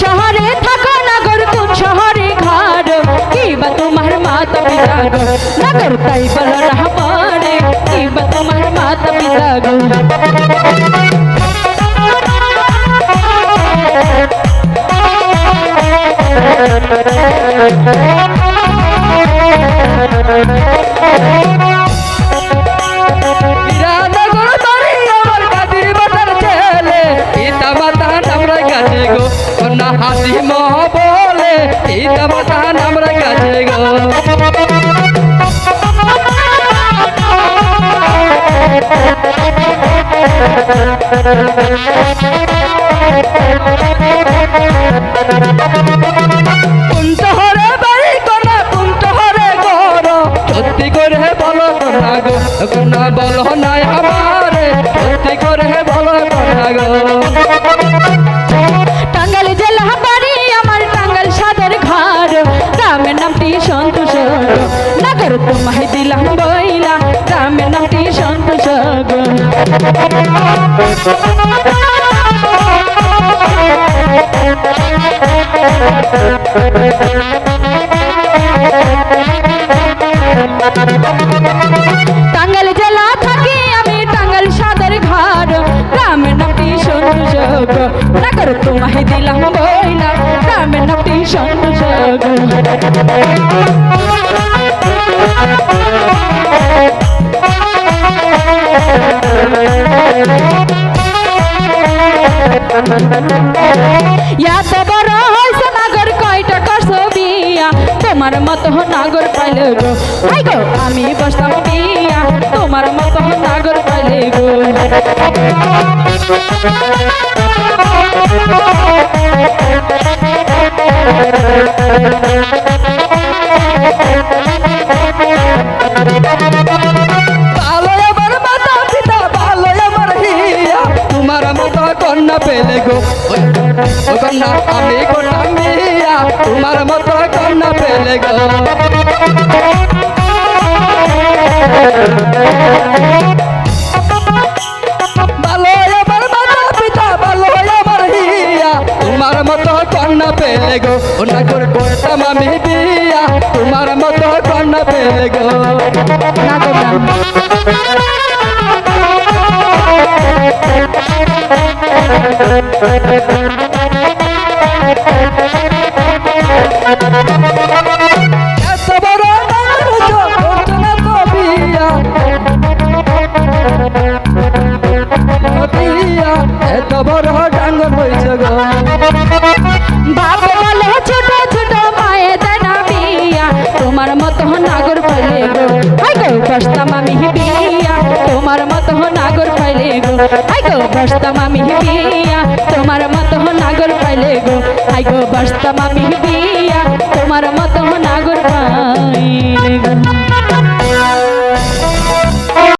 শহরে থাকো নাগর কোন শহরে ঘর কি বা তোমার মাতা পিতা গো নাগর তাই বলো না আমারে কি বা তোমার মাতা পিতা গো বলে মাতা নামরা কাছে গো। কোন বাড়ি কন্যা কোন শহরে সত্যি করে বলো কন্যা গো কন্যা বলো নাই আমারে। সত্যি করে বলো কন্যা গো। সন্তোষ নগর তোমায় দিলাম বইলা গ্রামের নামটি সন্তোষ গো। টাঙ্গাইল তোমায় দিলাম বইলা গ্রামের নামটি গো। এত বড় হয়েছে নাগর কয়টা করছ বিয়া তোমার মতো নাগর পাইলে গো গো আমি বসতাম বিয়া তোমার মতো নাগর পাইলে গো পেলে গো। কন্যা আমি করলাম মিয়া। তোমার মতো কন্যা পেলে গো। তোমার মতো কন্যা পেলে গো। ওনা করে করতাম আমি বিয়া তোমার মতো কন্যা পেলে গো। না এত বড় ডাঙ্গর হয়েছে গো। বাবা বলে, ছোট ছোট মায়ে দেনা বিয়া তোমার মতো নাগর পাইলে গো। হাই গো, বসতাম আমি বিয়া তোমার মতো নাগর পাইলে গো। হাই গো, বসতাম আমি বিয়া তোমার মতো নাগর পাইলে গো। হাই গো, বসতাম আমি বিয়া